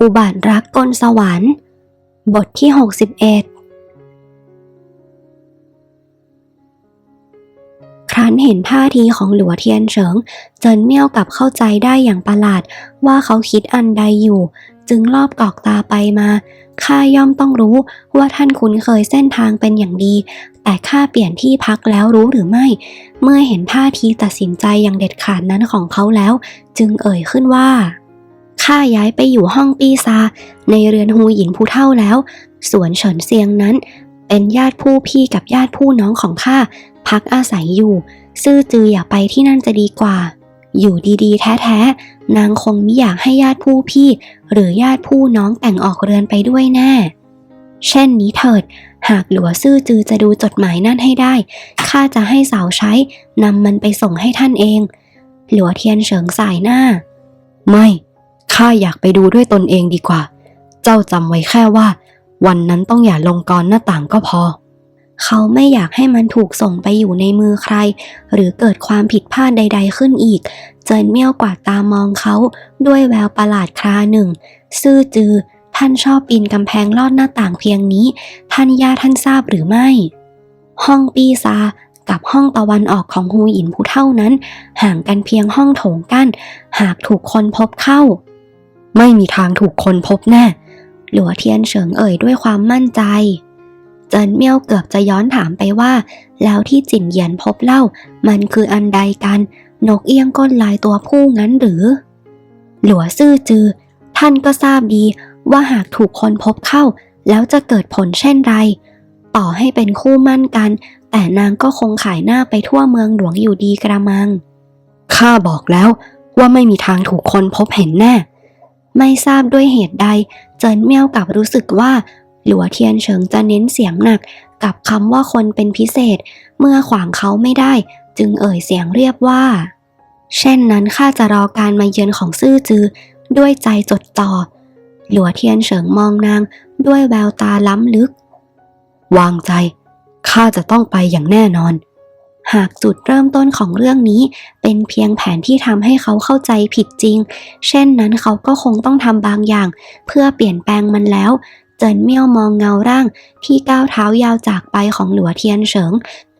อุบัติรักกลสวรรค์ บทที่ 61 ครั้นเห็นท่าทีของหลัวเทียนเฉิง เจินเมี่ยวกลับเข้าใจได้อย่างประหลาดว่าเขาคิดอันใดอยู่ จึงรอบกอกตาไปมาข้าย่อมต้องรู้ว่าท่านคุ้นเคยเส้นทางเป็นอย่างดี แต่ข้าเปลี่ยนที่พักแล้วรู้หรือไม่ เมื่อเห็นท่าทีตัดสินใจอย่างเด็ดขาดนั้นของเขาแล้ว จึงเอ่ยขึ้นว่า ข้าย้ายไปอยู่ห้องปีซา ในเรือนฮูหยินผู้เท่าแล้วส่วนเฉินเซียงนั้น เป็นญาติผู้พี่กับญาติผู้น้องของข้าพักอาศัยอยู่ ซื่อจืออย่าไปที่นั่นจะดีกว่า อยู่ดีๆ แท้ๆ นางคงไม่อยากให้ญาติผู้พี่ หรือญาติผู้น้องแต่งออกเรือนไปด้วยแน่เช่นนี้เถิด หากหลัวซื่อจือจะดูจดหมายนั่นให้ได้ ข้าจะให้สาวใช้นำมันไปส่งให้ท่านเอง หลัวเทียนเฉิงสายหน้า ไม่ ข้าอยากไปดูด้วยตนเองดีกว่า เจ้าจำไว้แค่ว่า วันนั้นต้องอย่าลงกรหน้าต่างก็พอ เขาไม่อยากให้มันถูกส่งไปอยู่ในมือใคร หรือเกิดความผิดพลาดใด ๆ ขึ้นอีก เจินเมี่ยวกวาดตามองเขาด้วยแววประหลาดคราหนึ่ง ซื่อจือ ท่านชอบปีนกำแพงลอดหน้าต่างเพียงนี้ ท่านย่าท่านทราบหรือไม่ ห้องปีซากับห้องตะวันออกของฮูหยินผู้เท่านั้น ห่างกันเพียงห้องโถงกั้น หากถูกคนพบเข้า ไม่มีทางถูกคนพบแน่ หลัวเทียนเฉิงเอ่ยด้วยความมั่นใจ เจินเมี่ยวเกือบจะย้อนถามไปว่า แล้วที่จินเหยียนพบเล่า มันคืออันใดกัน นกเอี้ยงก้นลายตัวผู้งั้นหรือ หลัวซื่อจือ ท่านก็ทราบดีว่าหากถูกคนพบเข้า แล้วจะเกิดผลเช่นไร ต่อให้เป็นคู่มั่นกัน แต่นางก็คงขายหน้าไปทั่วเมืองหลวงอยู่ดีกระมังข้าบอกแล้วว่าไม่มีทางถูกคนพบเห็นแน่ ไม่ทราบด้วยเหตุใด เจินเมี่ยวกลับรู้สึกว่า หลัวเทียนเฉิงจะเน้นเสียงหนัก กับคำว่าคนเป็นพิเศษ เมื่อขวางเขาไม่ได้ จึงเอ่ยเสียงเรียบว่า เช่นนั้นข้าจะรอการมาเยือนของซื่อจือ ด้วยใจจดจ่อหลัวเทียนเฉิงมองนาง ด้วยแววตาล้ำลึก วางใจข้าจะต้องไปอย่างแน่นอน หากจุดเริ่มต้นของเรื่องนี้ เป็นเพียงแผนที่ทำให้เขาเข้าใจผิดจริง เช่นนั้นเขาก็คงต้องทำบางอย่าง เพื่อเปลี่ยนแปลงมันแล้ว เจินเมี่ยวมองเงาร่าง ที่ก้าวเท้ายาวจากไปของหลัวเทียนเฉิง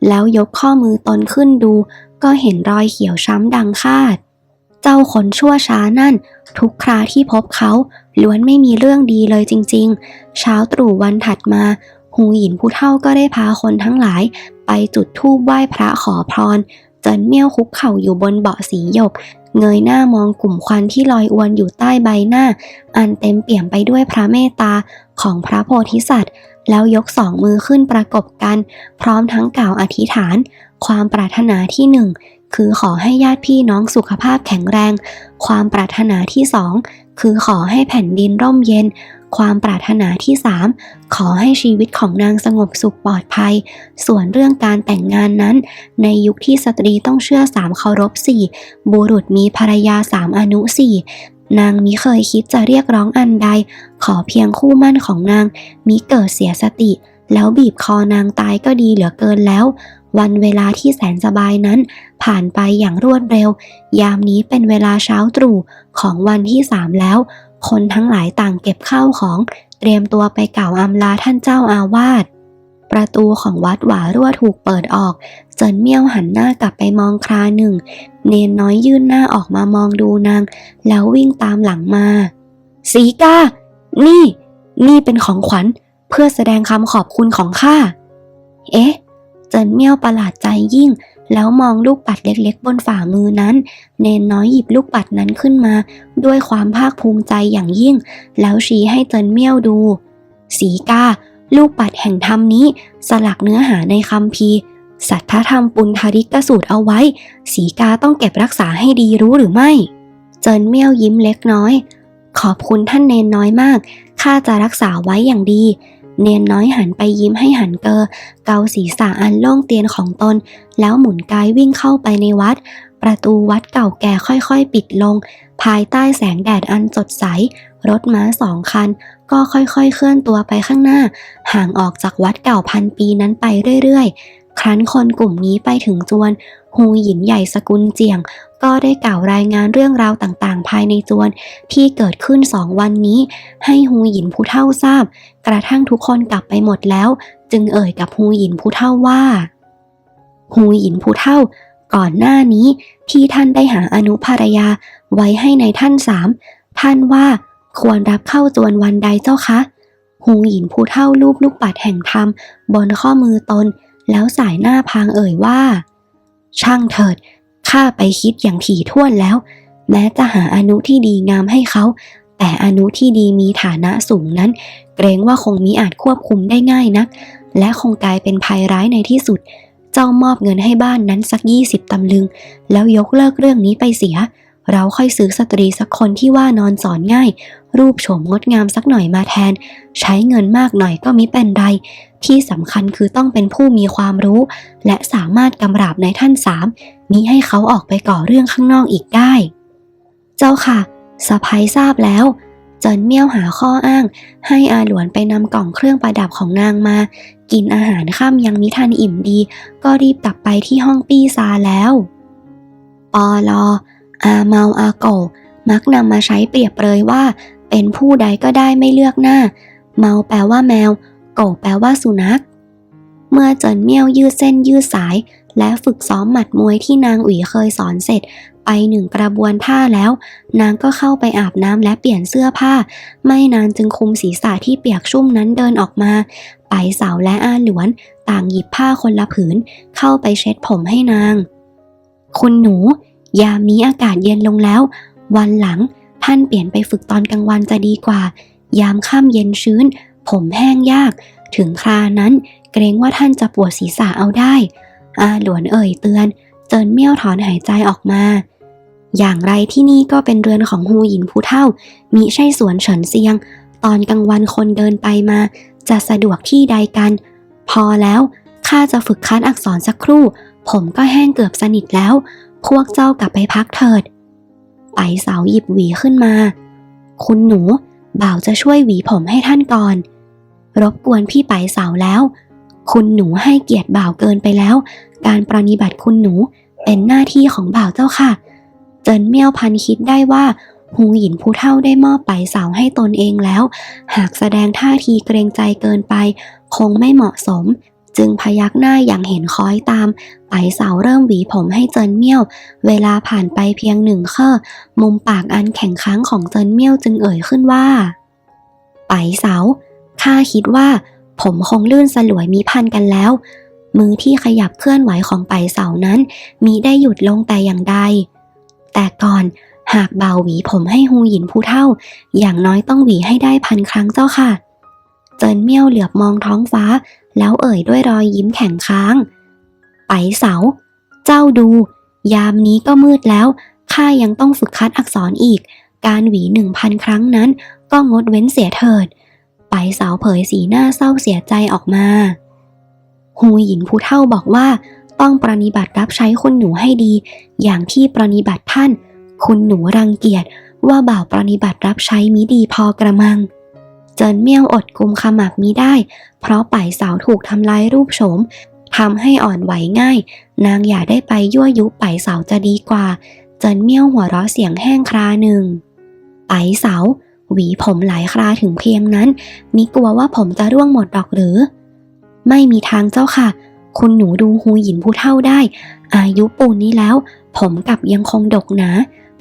แล้วยกข้อมือตนขึ้นดู ก็เห็นรอยเขียวช้ำดังคาด เจ้าคนชั่วช้านั่น ทุกคราที่พบเขาล้วนไม่มีเรื่องดีเลยจริง ๆ เช้าตรู่วันถัดมา หูหยินผู้เฒ่าก็ได้พาคนทั้งหลาย ไปจุดธูปไหว้พระขอพรเจินเมี่ยวคุกเข่าอยู่บนเบาะสีหยก เงยหน้ามองกลุ่มควันที่ลอยอวนอยู่ใต้ใบหน้า อันเต็มเปี่ยมไปด้วยพระเมตตาของพระโพธิสัตว์ แล้วยกสองมือขึ้นประกบกัน พร้อมทั้งกล่าวอธิษฐาน ความปรารถนาที่หนึ่งคือขอให้ญาติพี่น้องสุขภาพแข็งแรง ความปรารถนาที่สองคือขอให้แผ่นดินร่มเย็น ความปรารถนาที่สามขอให้ชีวิตของนางสงบสุขปลอดภัย ส่วนเรื่องการแต่งงานนั้น ในยุคที่สตรีต้องเชื่อสามเคารพสี่บุรุษมีภรรยาสามอนุสี่นางมิเคยคิดจะเรียกร้องอันใด ขอเพียงคู่มั่นของนาง มิเกิดเสียสติ แล้วบีบคอนางตายก็ดีเหลือเกินแล้ววันเวลาที่แสนสบายนั้น ผ่านไปอย่างรวดเร็ว ยามนี้เป็นเวลาเช้าตรู่ของวันที่สามแล้ว คนทั้งหลายต่างเก็บข้าวของเตรียมตัวไปกล่าวอำลาท่านเจ้าอาวาส ประตูของวัดหวารั่วถูกเปิดออก เจินเมี่ยวหันหน้ากลับไปมองคราหนึ่ง เนนน้อยยื่นหน้าออกมามองดูนาง แล้ววิ่งตามหลังมา สีกา นี่ นี่เป็นของขวัญ เพื่อแสดงคำขอบคุณของข้า เอ๊ะ เจินเมี่ยวประหลาดใจยิ่ง แล้วมองลูกปัดเล็กๆ บนฝ่ามือนั้น เนนน้อยหยิบลูกปัดนั้นขึ้นมา ด้วยความภาคภูมิใจอย่างยิ่ง แล้วชี้ให้เจินเมี่ยวดู สีกา ลูกปัดแห่งธรรมนี้ สลักเนื้อหาในคำพีสัทธธรรมปุณธริกสูตรเอาไว้ สีกาต้องเก็บรักษาให้ดีรู้หรือไม่ เจินเมี่ยวยิ้มเล็กน้อย ขอบคุณท่านเนนน้อยมากข้าจะรักษาไว้อย่างดี เนียนน้อยหันไปยิ้มให้หันเกอ เกาศีรษะอันโล่งเตียนของตน แล้วหมุนกายวิ่งเข้าไปในวัด ประตูวัดเก่าแก่ค่อยๆ ปิดลง ภายใต้แสงแดดอันสดใส รถม้าสองคัน ก็ค่อยๆ เคลื่อนตัวไปข้างหน้า ห่างออกจากวัดเก่าพันปีนั้นไปเรื่อยๆ ครั้นคนกลุ่มนี้ไปถึงจวน ฮูหยินใหญ่สกุลเจียง ก็ได้กล่าวรายงานเรื่องราวต่างๆ ภายในจวน ที่เกิดขึ้นสองวันนี้ ให้ฮูหยินผู้เฒ่าทราบ กระทั่งทุกคนกลับไปหมดแล้ว จึงเอ่ยกับฮูหยินผู้เฒ่าว่าฮูหยินผู้เฒ่า ก่อนหน้านี้ที่ท่านได้หาอนุภรรยาไว้ให้ในท่านสามท่านว่าควรรับเข้าจวนวันใดเจ้าคะฮูหยินผู้เฒ่ารูปลูกปัดแห่งธรรมบนข้อมือตน แล้วสายหน้าพางเอ่ยว่า ช่างเถิด ข้าไปคิดอย่างถี่ถ้วนแล้ว แม้จะหาอนุที่ดีงามให้เขา แต่อนุที่ดีมีฐานะสูงนั้น เกรงว่าคงมิอาจควบคุมได้ง่ายนัก และคงกลายเป็นภัยร้ายในที่สุด เจ้ามอบเงินให้บ้านนั้นสักยี่สิบตำลึง แล้วยกเลิกเรื่องนี้ไปเสีย เราค่อยซื้อสตรีสักคนที่ว่านอนสอนง่าย รูปโฉมงดงามสักหน่อยมาแทน ใช้เงินมากหน่อยก็มิเป็นไร ที่สำคัญคือต้องเป็นผู้มีความรู้ และสามารถกำราบในท่านสามมิให้เขาออกไปก่อเรื่องข้างนอกอีกได้ เจ้าค่ะสะพายทราบแล้ว เจินเมี่ยวหาข้ออ้าง ให้อาหลวนไปนำกล่องเครื่องประดับของนางมา กินอาหารข้ามยังมิทันอิ่มดี ก็รีบกลับไปที่ห้องปี้ซาแล้ว ปอลอ อาเมาอาโกมักนำมาใช้เปรียบเลยว่า เป็นผู้ใดก็ได้ไม่เลือกหน้า เมาแปลว่าแมว โกแปลว่าสุนัข เมื่อเจินเมี่ยวยืดเส้นยืดสาย และฝึกซ้อมหมัดมวยที่นางอุ๋ยเคยสอนเสร็จ ไปหนึ่งกระบวนท่าแล้ว นางก็เข้าไปอาบน้ำและเปลี่ยนเสื้อผ้า ไม่นานจึงคุมศีรษะที่เปียกชุ่มนั้นเดินออกมา ไปเสาและอาหลวน ต่างหยิบผ้าคนละผืน เข้าไปเช็ดผมให้นาง คุณหนู ยามนี้อากาศเย็นลงแล้ว วันหลังท่านเปลี่ยนไปฝึกตอนกลางวันจะดีกว่า ยามค่ำเย็นชื้น ผมแห้งยาก ถึงครานั้นเกรงว่าท่านจะปวดศีรษะเอาได้ อาหลวนเอ่ยเตือน เจินเมี่ยวถอนหายใจออกมา อย่างไรที่นี่ก็เป็นเรือนของฮูหยินผู้เท่า มิใช่สวนเฉินเซียง ตอนกลางวันคนเดินไปมา จะสะดวกที่ใดกัน พอแล้วข้าจะฝึกคัดอักษรสักครู่ ผมก็แห้งเกือบสนิทแล้ว พวกเจ้ากลับไปพักเถิดไปเสาหยิบหวีขึ้นมา คุณหนูบ่าวจะช่วยหวีผมให้ท่านก่อน รบกวนพี่ไปเสาแล้ว คุณหนูให้เกียรติบ่าวเกินไปแล้ว การปรนิบัติคุณหนูเป็นหน้าที่ของบ่าวเจ้าค่ะ เจินเมี่ยวพันคิดได้ว่าฮูหยินผู้เท่าได้มอบไปเสาให้ตนเองแล้ว หากแสดงท่าทีเกรงใจเกินไป คงไม่เหมาะสม จึงพยักหน้าอย่างเห็นค้อยตามไปเสาเริ่มหวีผมให้เจินเมี่ยว เวลาผ่านไปเพียงหนึ่งเคอมุมปากอันแข็งค้างของเจินเมี่ยวจึงเอ่ยขึ้นว่า ไปเสา ข้าคิดว่า ผมคงลื่นสลวยมีพันกันแล้ว มือที่ขยับเคลื่อนไหวของไปเสานั้นมีได้หยุดลงแต่อย่างใด แต่ก่อนหากเบาหวีผมให้ฮูหยินผู้เท่า อย่างน้อยต้องหวีให้ได้พันครั้งเจ้าค่ะ เจินเมี่ยวเหลือบมองท้องฟ้า แล้วเอ่ยด้วยรอยยิ้มแข็งค้าง ไปเสา เจ้าดู ยามนี้ก็มืดแล้วข้ายังต้องฝึกคัดอักษรอีก การหวีหนึ่งพันครั้งนั้นก็งดเว้นเสียเถิด ไปสาวเผยสีหน้าเศร้าเสียใจออกมาฮูหยินผู้เท่าบอกว่า ต้องปรนิบัติรับใช้คุณหนูให้ดี อย่างที่ปรนิบัติท่าน คุณหนูรังเกียจว่าบ่าวปรนิบัติรับใช้มิดีพอกระมัง เจินเมี่ยวอดกุมขมับมิได้ เพราะป่ายสาวถูกทำลายรูปโฉมทำให้อ่อนไหวง่าย นางอย่าได้ไปยั่วยุป่ายสาวจะดีกว่า เจินเมี่ยวหัวเราะเสียงแห้งคราหนึ่งไปเสาว หวีผมหลายคราถึงเพียงนั้นมิกลัวว่าผมจะร่วงหมดดอกหรือ ไม่มีทางเจ้าค่ะ คุณหนูดูฮูหยินผู้เท่าได้ อายุปูนนี้แล้ว ผมกลับยังคงดกหนา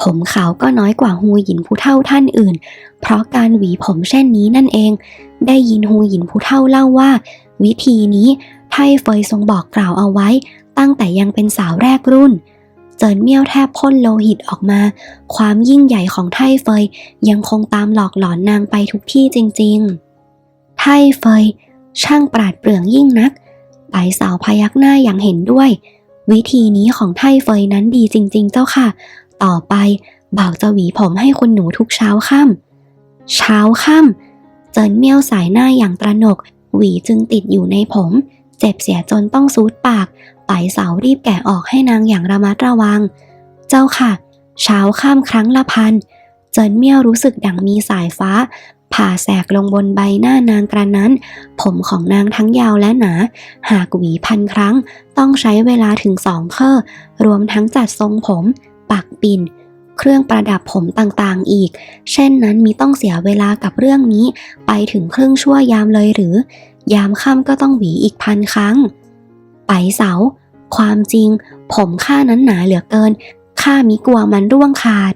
ผมขาวก็น้อยกว่าฮูหยินผู้เท่าท่านอื่น เพราะการหวีผมเช่นนี้นั่นเอง ได้ยินฮูหยินผู้เท่าเล่าว่า วิธีนี้ไทเฟยทรงบอกกล่าวเอาไว้ ตั้งแต่ยังเป็นสาวแรกรุ่น เจินเมี่ยวแทบพ่นโลหิตออกมา ความยิ่งใหญ่ของไทเฟยยังคงตามหลอกหลอนนางไปทุกที่จริงๆ ไทเฟย ช่างปราดเปรื่องยิ่งนักไปสาวพยักหน้าอย่างเห็นด้วย วิธีนี้ของไทเฟยนั้นดีจริง ๆ เจ้าค่ะ ต่อไปบ่าวจะหวีผมให้คุณหนูทุกเช้าค่ำเช้าค่ำเจินเมี่ยวสายหน้าอย่างตระหนก หวีจึงติดอยู่ในผม เจ็บเสียจนต้องซูดปาก ไปเสารีบแกะออกให้นางอย่างระมัดระวัง เจ้าค่ะ เช้าค่ำครั้งละพัน เจินเมี่ยวรู้สึกดังมีสายฟ้า ผ่าแสกลงบนใบหน้านางกระนั้น ผมของนางทั้งยาวและหนา หากหวีพันครั้ง ต้องใช้เวลาถึงสองเคอรวมทั้งจัดทรงผม ปักปิ่นเครื่องประดับผมต่างๆอีก เช่นนั้นมีต้องเสียเวลากับเรื่องนี้ ไปถึงครึ่งชั่วยามเลยหรือ ยามค่ำก็ต้องหวีอีกพันครั้ง ไปเสา ความจริง ผมข้านั้นหนาเหลือเกิน ข้ามิกลัวมันร่วงขาด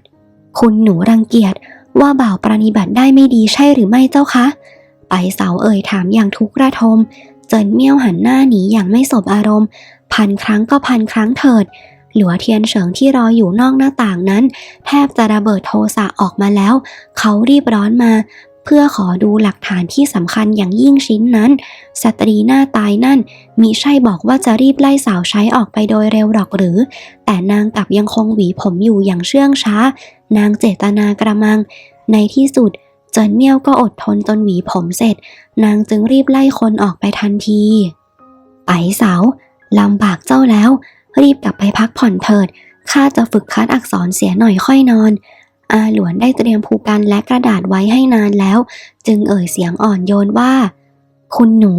คุณหนูรังเกียจว่าบ่าวปรนิบัติได้ไม่ดีใช่หรือไม่เจ้าคะ ไปเสาเอ่ยถามอย่างทุกระทม เจินเมี่ยวหันหน้าหนีอย่างไม่สบอารมณ์ พันครั้งก็พันครั้งเถิด หลัวเทียนเฉิงที่รออยู่นอกหน้าต่างนั้น แทบจะระเบิดโทสะออกมาแล้ว เขารีบร้อนมา เพื่อขอดูหลักฐานที่สำคัญอย่างยิ่งชิ้นนั้น สตรีหน้าตายนั่นมิใช่บอกว่าจะรีบไล่สาวใช้ออกไปโดยเร็วหรอกหรือ แต่นางกลับยังคงหวีผมอยู่อย่างเชื่องช้า นางเจตนากระมัง ในที่สุด เจินเมี่ยวก็อดทนจนหวีผมเสร็จ นางจึงรีบไล่คนออกไปทันทีไปเสาลำบากเจ้าแล้ว รีบกลับไปพักผ่อนเถิดข้าจะฝึกคัดอักษรเสียหน่อยค่อยนอน อาหลวนได้เตรียมภูกันและกระดาษไว้ให้นานแล้ว จึงเอ่ยเสียงอ่อนโยนว่า คุณหนู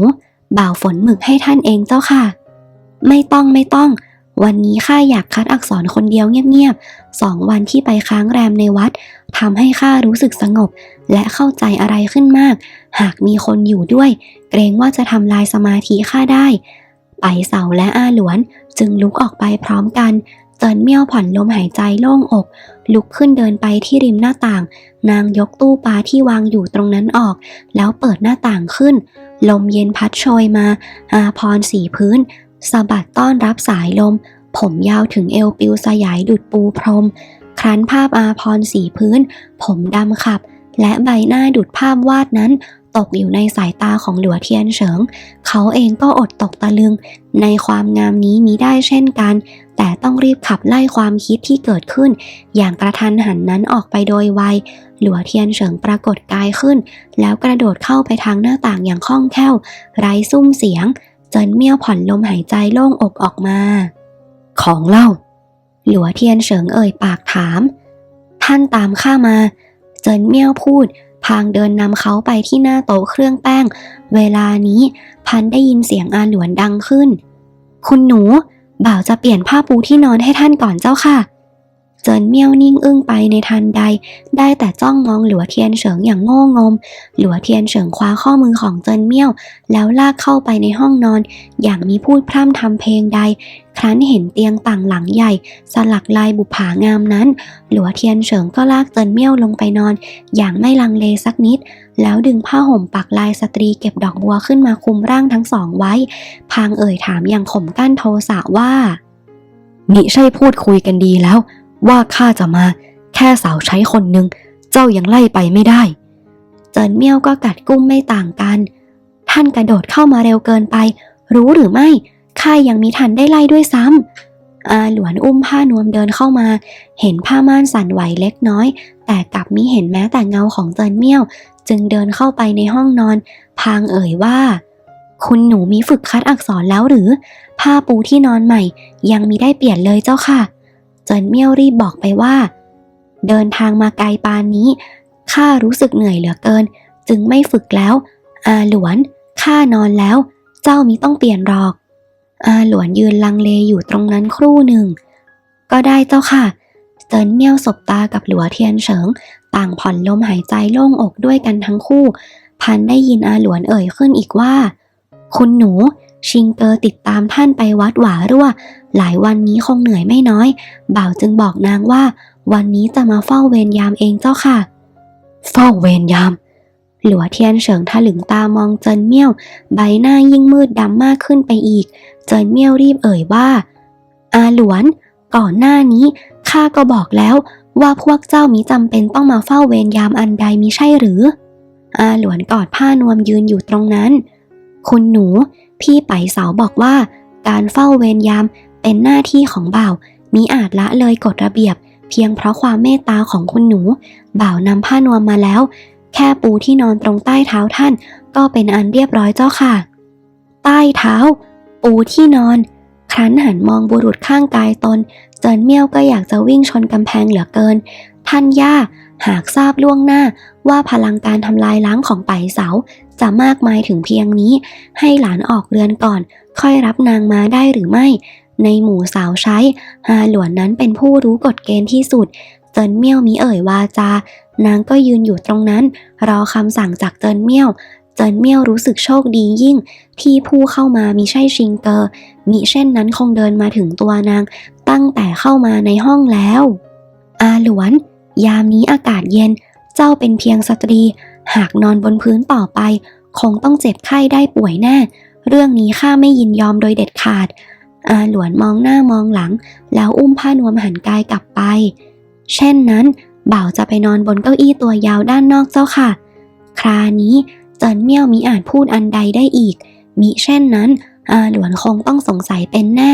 บ่าวฝนหมึกให้ท่านเองเจ้าค่ะ ไม่ต้องไม่ต้อง วันนี้ข้าอยากคัดอักษรคนเดียวเงียบๆสองวันที่ไปค้างแรมในวัดทำให้ข้ารู้สึกสงบ และเข้าใจอะไรขึ้นมาก หากมีคนอยู่ด้วย เกรงว่าจะทำลายสมาธิข้าได้ ไปเสาและอาหลวนจึงลุกออกไปพร้อมกัน เจินเมี่ยวผ่อนลมหายใจโล่งอก ลุกขึ้นเดินไปที่ริมหน้าต่าง นางยกตู้ปลาที่วางอยู่ตรงนั้นออก แล้วเปิดหน้าต่างขึ้น ลมเย็นพัดโชยมา อาพรสีพื้นสะบัดต้อนรับสายลม ผมยาวถึงเอวปิวสยายดุดปูพรม ครั้นภาพอาพรสีพื้น ผมดำขับ และใบหน้าดุดภาพวาดนั้น ตกอยู่ในสายตาของหลัวเทียนเฉิง เขาเองก็อดตกตะลึง ในความงามนี้มีได้เช่นกัน แต่ต้องรีบขับไล่ความคิดที่เกิดขึ้น อย่างกระทันหันนั้นออกไปโดยไว หลัวเทียนเฉิงปรากฏกายขึ้น แล้วกระโดดเข้าไปทางหน้าต่างอย่างคล่องแคล่ว ไร้ซุ้มเสียง เจินเมี่ยวผ่อนลมหายใจโล่งอกออกมา ของเล่า หลัวเทียนเฉิงเอ่ยปากถาม ท่านตามข้ามา เจินเมี่ยวพูด พางเดินนำเขาไปที่หน้าโต๊ะเครื่องแป้ง เวลานี้พันได้ยินเสียงอาหลวนดังขึ้น คุณหนู บ่าวจะเปลี่ยนผ้าปูที่นอนให้ท่านก่อนเจ้าค่ะ เจินเมี่ยวนิ่งอึ้งไปในทันใด ได้แต่จ้องมองหลัวเทียนเฉิงอย่างโง่งม หลัวเทียนเฉิงคว้าข้อมือของเจินเมี่ยว แล้วลากเข้าไปในห้องนอน อย่างมีพูดพร่ำทำเพลงใด ครั้นเห็นเตียงต่างหลังใหญ่ สลักลายบุผางามนั้น หลัวเทียนเฉิงก็ลากเจินเมี่ยวลงไปนอน อย่างไม่ลังเลสักนิด แล้วดึงผ้าห่มปักลายสตรีเก็บดอกบัวขึ้นมาคุมร่างทั้งสองไว้ พางเอ่ยถามอย่างข่มกั้นโทสะว่ามิใช่พูดคุยกันดีแล้ว ว่าข้าจะมา แค่สาวใช้คนหนึ่งเจ้ายังไล่ไปไม่ได้ เจินเมี่ยวก็กัดกุ้งไม่ต่างกัน ท่านกระโดดเข้ามาเร็วเกินไป รู้หรือไม่ข้ายังมีทันได้ไล่ด้วยซ้ำอาหลวนอุ้มผ้านวมเดินเข้ามา เห็นผ้าม่านสั่นไหวเล็กน้อย แต่กลับมิเห็นแม้แต่เงาของเจินเมี่ยว จึงเดินเข้าไปในห้องนอน พางเอ่ยว่า คุณหนูมีฝึกคัดอักษรแล้วหรือ ผ้าปูที่นอนใหม่ ยังมีได้เปลี่ยนเลยเจ้าค่ะ เจินเมี่ยวรีบบอกไปว่า เดินทางมาไกลปานนี้ข้ารู้สึกเหนื่อยเหลือเกิน จึงไม่ฝึกแล้ว อาหลวนข้านอนแล้ว เจ้ามิต้องเปลี่ยนหรอก อาหลวนยืนลังเลอยู่ตรงนั้นครู่หนึ่ง ก็ได้เจ้าค่ะเจินเมี่ยวสบตากับหลัวเทียนเฉิง ต่างผ่อนลมหายใจโล่งอกด้วยกันทั้งคู่ พันได้ยินอาหลวนเอ่ยขึ้นอีกว่า คุณหนู ชิงเกอติดตามท่านไปวัดหวารั่ว หลายวันนี้คงเหนื่อยไม่น้อย บ่าวจึงบอกนางว่า วันนี้จะมาเฝ้าเวรยามเองเจ้าค่ะ เฝ้าเวรยาม หลัวเทียนเฉิงถลึงตามองเจินเมี่ยว ใบหน้ายิ่งมืดดำมากขึ้นไปอีก เจินเมี่ยวรีบเอ่ยว่า อาหลวน ก่อนหน้านี้ข้าก็บอกแล้วว่าพวกเจ้ามิจำเป็นต้องมาเฝ้าเวรยามอันใดมิใช่หรือ อาหลวนกอดผ้านวมยืนอยู่ตรงนั้น คุณหนู พี่ไปเสาบอกว่า การเฝ้าเวรยามเป็นหน้าที่ของบ่าวมิอาจละเลยกฎระเบียบ เพียงเพราะความเมตตาของคุณหนู บ่าวนำผ้านวมมาแล้ว แค่ปูที่นอนตรงใต้เท้าท่าน ก็เป็นอันเรียบร้อยเจ้าค่ะ ใต้เท้า ปูที่นอน ครั้นหันมองบุรุษข้างกายตน เจินเมี่ยวก็อยากจะวิ่งชนกำแพงเหลือเกิน ท่านย่าหากทราบล่วงหน้าว่าพลังการทำลายล้างของไปเสา จะมากมายถึงเพียงนี้ ให้หลานออกเรือนก่อน ค่อยรับนางมาได้หรือไม่ ในหมู่สาวใช้ฮาหลวนนั้นเป็นผู้รู้กฎเกณฑ์ที่สุด เจินเมี่ยวมีเอ่ยวาจา นางก็ยืนอยู่ตรงนั้น รอคำสั่งจากเจินเมี่ยว เจินเมี่ยวรู้สึกโชคดียิ่ง ที่ผู้เข้ามามีใช่ชิงเกอร์มิเช่นนั้นคงเดินมาถึงตัวนาง ตั้งแต่เข้ามาในห้องแล้ว อาหลวน ยามนี้อากาศเย็น เจ้าเป็นเพียงสตรี หากนอนบนพื้นต่อไป คงต้องเจ็บไข้ได้ป่วยแน่ เรื่องนี้ข้าไม่ยินยอมโดยเด็ดขาด อาหลวนมองหน้ามองหลัง แล้วอุ้มผ้านวมหันกายกลับไป เช่นนั้น บ่าวจะไปนอนบนเก้าอี้ตัวยาวด้านนอกเจ้าค่ะ ครานี้เจินเมี่ยวมิอาจพูดอันใดได้อีก มิเช่นนั้น อาหลวนคงต้องสงสัยเป็นแน่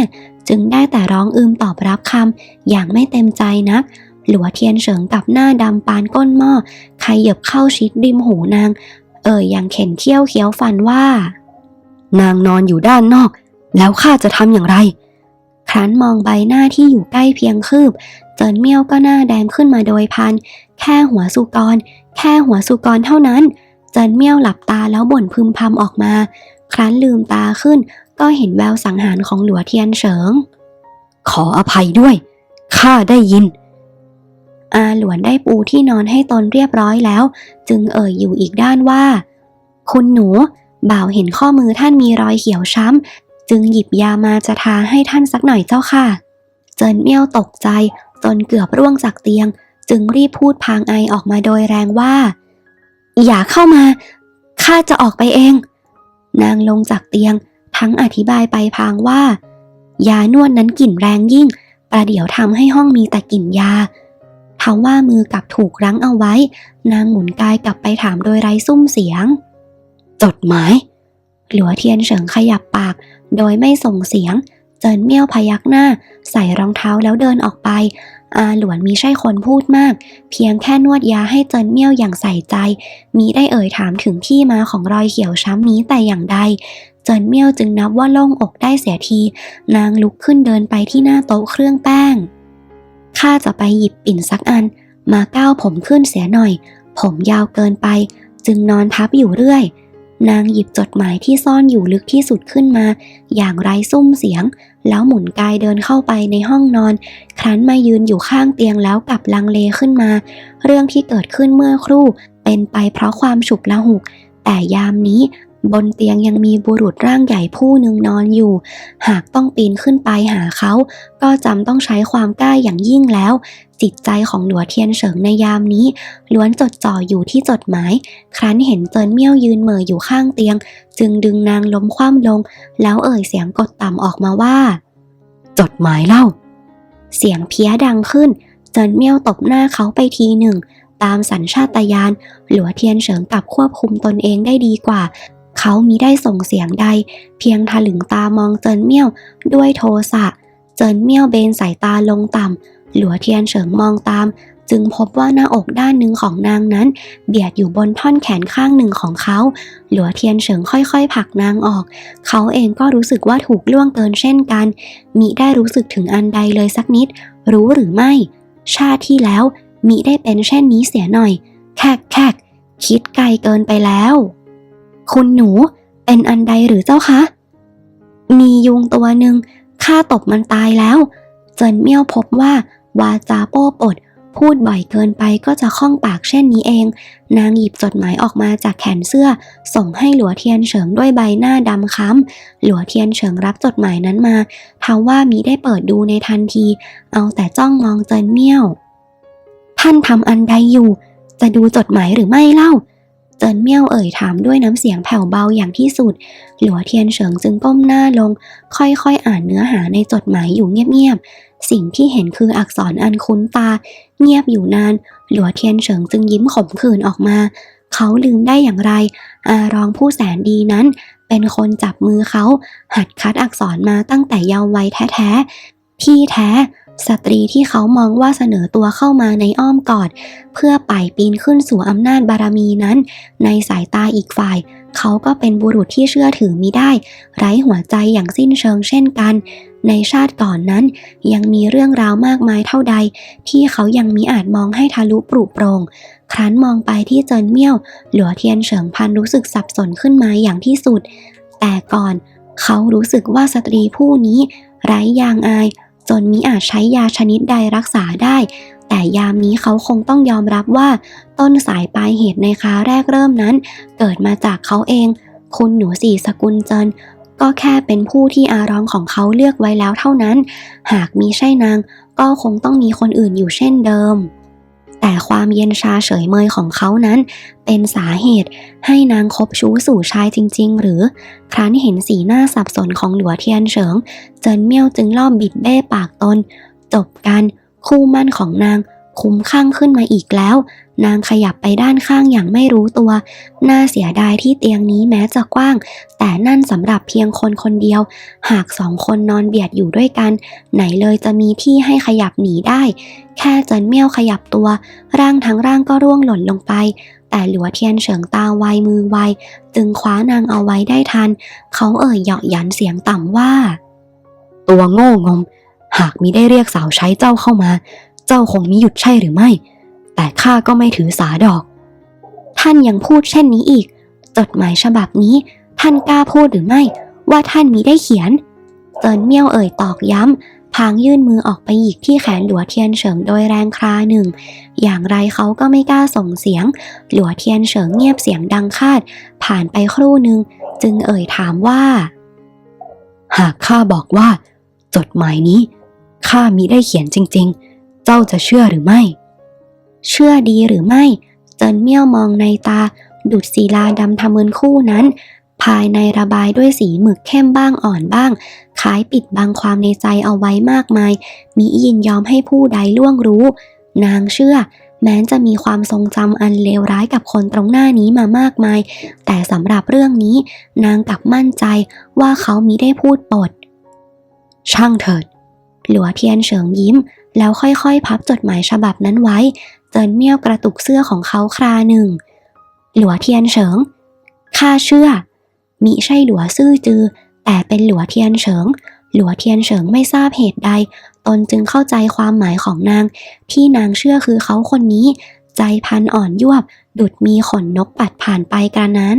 จึงได้แต่ร้องอืมตอบรับคำอย่างไม่เต็มใจนัก หลัวเทียนเฉิงกับหน้าดำปานก้นหม้อขยับเข้าชิดริมหูนาง เอ่ยอย่างเข็นเขี้ยวเคี้ยวฟันว่า นางนอนอยู่ด้านนอก แล้วข้าจะทำอย่างไร ครั้นมองใบหน้าที่อยู่ใกล้เพียงคืบ เจินเมี่ยวก็หน้าแดงขึ้นมาโดยพัน แค่หัวสุกร แค่หัวสุกรเท่านั้น เจินเมี่ยวหลับตาแล้วบ่นพึมพำออกมา ครั้นลืมตาขึ้น ก็เห็นแววสังหารของหลัวเทียนเฉิง ขออภัยด้วย ข้าได้ยิน อาหลวนได้ปูที่นอนให้ตนเรียบร้อยแล้ว จึงเอ่ยอยู่อีกด้านว่า คุณหนู บ่าวเห็นข้อมือท่านมีรอยเขียวช้ำ จึงหยิบยามาจะทาให้ท่านสักหน่อยเจ้าค่ะ เจินเมี่ยวตกใจจนเกือบร่วงจากเตียง จึงรีบพูดพางไอออกมาโดยแรงว่า อย่าเข้ามาข้าจะออกไปเอง นางลงจากเตียง ทั้งอธิบายไปพางว่า ยานวดนั้นกลิ่นแรงยิ่ง ประเดี๋ยวทำให้ห้องมีแต่กลิ่นยา ทว่ามือกลับถูกรั้งเอาไว้ นางหมุนกายกลับไปถามโดยไร้ซุ้มเสียง จดหมาย หลัวเทียนเฉิงขยับปาก โดยไม่ส่งเสียง เจินเมี่ยวพยักหน้า ใส่รองเท้าแล้วเดินออกไป อาหลวนมีใช่คนพูดมาก เพียงแค่นวดยาให้เจินเมี่ยวอย่างใส่ใจ มีได้เอ่ยถามถึงที่มาของรอยเขียวช้ำนี้แต่อย่างใดเจินเมี่ยวจึงนับว่าโล่งอกได้เสียที นางลุกขึ้นเดินไปที่หน้าโต๊ะเครื่องแป้ง ข้าจะไปหยิบปิ่นสักอัน มาก้าวผมขึ้นเสียหน่อย ผมยาวเกินไป จึงนอนทับอยู่เรื่อย นางหยิบจดหมายที่ซ่อนอยู่ลึกที่สุดขึ้นมา อย่างไร้ซุ้มเสียง แล้วหมุนกายเดินเข้าไปในห้องนอน ครั้นมายืนอยู่ข้างเตียงแล้วกลับลังเลขึ้นมา เรื่องที่เกิดขึ้นเมื่อครู่ เป็นไปเพราะความฉุกละหุก แต่ยามนี้ บนเตียงยังมีบุรุษร่างใหญ่ผู้หนึ่งนอนอยู่ หากต้องปีนขึ้นไปหาเขา ก็จำต้องใช้ความกล้าอย่างยิ่งแล้ว จิตใจของหลัวเทียนเฉิงในยามนี้ ล้วนจดจ่ออยู่ที่จดหมาย ครั้นเห็นเจินเมี่ยวยืนเหม่ออยู่ข้างเตียง จึงดึงนางล้มคว่ำลง แล้วเอ่ยเสียงกดต่ำออกมาว่า จดหมายเล่า เสียงเพี้ยดังขึ้น เจินเมี่ยวตบหน้าเขาไปทีหนึ่งตามสัญชาตญาณหลัวเทียนเฉิงกลับควบคุมตนเองได้ดีกว่า เขามิได้ส่งเสียงใด เพียงถลึงตามองเจินเมี่ยวด้วยโทสะ เจินเมี่ยวเบนสายตาลงต่ำ หลัวเทียนเฉิงมองตาม จึงพบว่าหน้าอกด้านหนึ่งของนางนั้น เบียดอยู่บนท่อนแขนข้างหนึ่งของเขา หลัวเทียนเฉิงค่อยๆผลักนางออก เขาเองก็รู้สึกว่าถูกล่วงเกินเช่นกัน มิได้รู้สึกถึงอันใดเลยสักนิด รู้หรือไม่ ชาติที่แล้วมิได้เป็นเช่นนี้เสียหน่อย แคกแคกคิดไกลเกินไปแล้ว คุณหนูเป็นอันใดหรือเจ้าคะ มียุงตัวหนึ่งข้าตบมันตายแล้ว เจินเมี่ยวพบว่า วาจาโป้ปด พูดบ่อยเกินไปก็จะคล่องปากเช่นนี้เอง นางหยิบจดหมายออกมาจากแขนเสื้อ ส่งให้หลัวเทียนเฉิงด้วยใบหน้าดำค้ำหลัวเทียนเฉิงรับจดหมายนั้นมาทว่ามิได้เปิดดูในทันที เอาแต่จ้องมองเจินเมี่ยว ท่านทำอันใดอยู่ จะดูจดหมายหรือไม่เล่า เจินเมี่ยวเอ่ยถามด้วยน้ำเสียงแผ่วเบาอย่างที่สุด หลัวเทียนเฉิงจึงก้มหน้าลง ค่อยๆอ่านเนื้อหาในจดหมายอยู่เงียบๆ สิ่งที่เห็นคืออักษรอันคุ้นตา เงียบอยู่นาน หลัวเทียนเฉิงจึงยิ้มขมขื่นออกมา เขาลืมได้อย่างไร อารองผู้แสนดีนั้น เป็นคนจับมือเขา หัดคัดอักษรมาตั้งแต่เยาว์วัยแท้ๆที่แท้ สตรีที่เขามองว่าเสนอตัวเข้ามาในอ้อมกอด เพื่อไป่ปีนขึ้นสู่อำนาจบารมีนั้น ในสายตาอีกฝ่าย เขาก็เป็นบุรุษที่เชื่อถือมิได้ ไร้หัวใจอย่างสิ้นเชิงเช่นกัน ในชาติก่อนนั้น ยังมีเรื่องราวมากมายเท่าใด ที่เขายังมิอาจมองให้ทะลุปรุโปรงครั้นมองไปที่เจินเมี่ยว หลัวเทียนเฉิงพันรู้สึกสับสนขึ้นมาอย่างที่สุด แต่ก่อน เขารู้สึกว่าสตรีผู้นี้ ไร้ยางอาย จนมิอาจใช้ยาชนิดใดรักษาได้ แต่ยามนี้เขาคงต้องยอมรับว่า ต้นสายปลายเหตุในคาแรกเริ่มนั้น เกิดมาจากเขาเอง คุณหนูสี่สกุลเจินก็แค่เป็นผู้ที่อารองของเขาเลือกไว้แล้วเท่านั้น หากมีใช่นางก็คงต้องมีคนอื่นอยู่เช่นเดิม แต่ความเย็นชาเฉยเมยของเขานั้น เป็นสาเหตุให้นางคบชู้สู่ชายจริง ๆ หรือ ครั้นเห็นสีหน้าสับสนของหลัวเทียนเฉิง เจินเมี่ยวจึงล่อบบิดเบ้ปากตน จบกันคู่มั่นของนาง คุ้มข้างขึ้นมาอีกแล้ว นางขยับไปด้านข้างอย่างไม่รู้ตัว น่าเสียดายที่เตียงนี้แม้จะกว้าง แต่นั่นสำหรับเพียงคนคนเดียว หากสองคนนอนเบียดอยู่ด้วยกัน ไหนเลยจะมีที่ให้ขยับหนีได้ แค่เจินเมี่ยวขยับตัว ร่างทั้งร่างก็ร่วงหล่นลงไปแต่หลัวเทียนเฉิงตาไวมือไว จึงคว้านางเอาไว้ได้ทัน เขาเอ่ยเหยาะหยันเสียงต่ำว่า ตัวโง่งม หากมิได้เรียกสาวใช้เจ้าเข้ามา เจ้าคงมิหยุดใช่หรือไม่ แต่ข้าก็ไม่ถือสาดอก ท่านยังพูดเช่นนี้อีก จดหมายฉบับนี้ ท่านกล้าพูดหรือไม่ ว่าท่านมีได้เขียน เจินเมี่ยวเอ่ยตอกย้ำ พางยื่นมือออกไปหยิกที่แขนหลัวเทียนเฉิงโดยแรงคราหนึ่ง อย่างไรเขาก็ไม่กล้าส่งเสียง หลัวเทียนเฉิงเงียบเสียงดังคาด ผ่านไปครู่หนึ่งจึงเอ่ยถามว่า หากข้าบอกว่า จดหมายนี้ข้ามิได้เขียนจริง ๆ เจ้าจะเชื่อหรือไม่ เชื่อดีหรือไม่ เจินเมี่ยวมองในตา ดุดศิลาดำทะมึนคู่นั้น ภายในระบายด้วยสีหมึกเข้มบ้างอ่อนบ้างคล้ายปิดบังความในใจเอาไว้มากมายมิยินยอมให้ผู้ใดล่วงรู้ นางเชื่อ แม้จะมีความทรงจำอันเลวร้ายกับคนตรงหน้านี้มามากมาย แต่สำหรับเรื่องนี้ นางกลับมั่นใจว่าเขามิได้พูดปด ช่างเถิด หลัวเทียนเฉิงยิ้ม แล้วค่อยๆ พับจดหมายฉบับนั้นไว้ เจินเมี่ยวกระตุกเสื้อของเขาคราหนึ่ง หลัวเทียนเฉิงข้าเชื่อ มิใช่หลัวซื่อจือ แต่เป็นหลัวเทียนเฉิง หลัวเทียนเฉิงไม่ทราบเหตุใด ตนจึงเข้าใจความหมายของนาง ที่นางเชื่อคือเขาคนนี้ ใจพันอ่อนยวบ ดุดมีขนนกปัดผ่านไปกระนั้น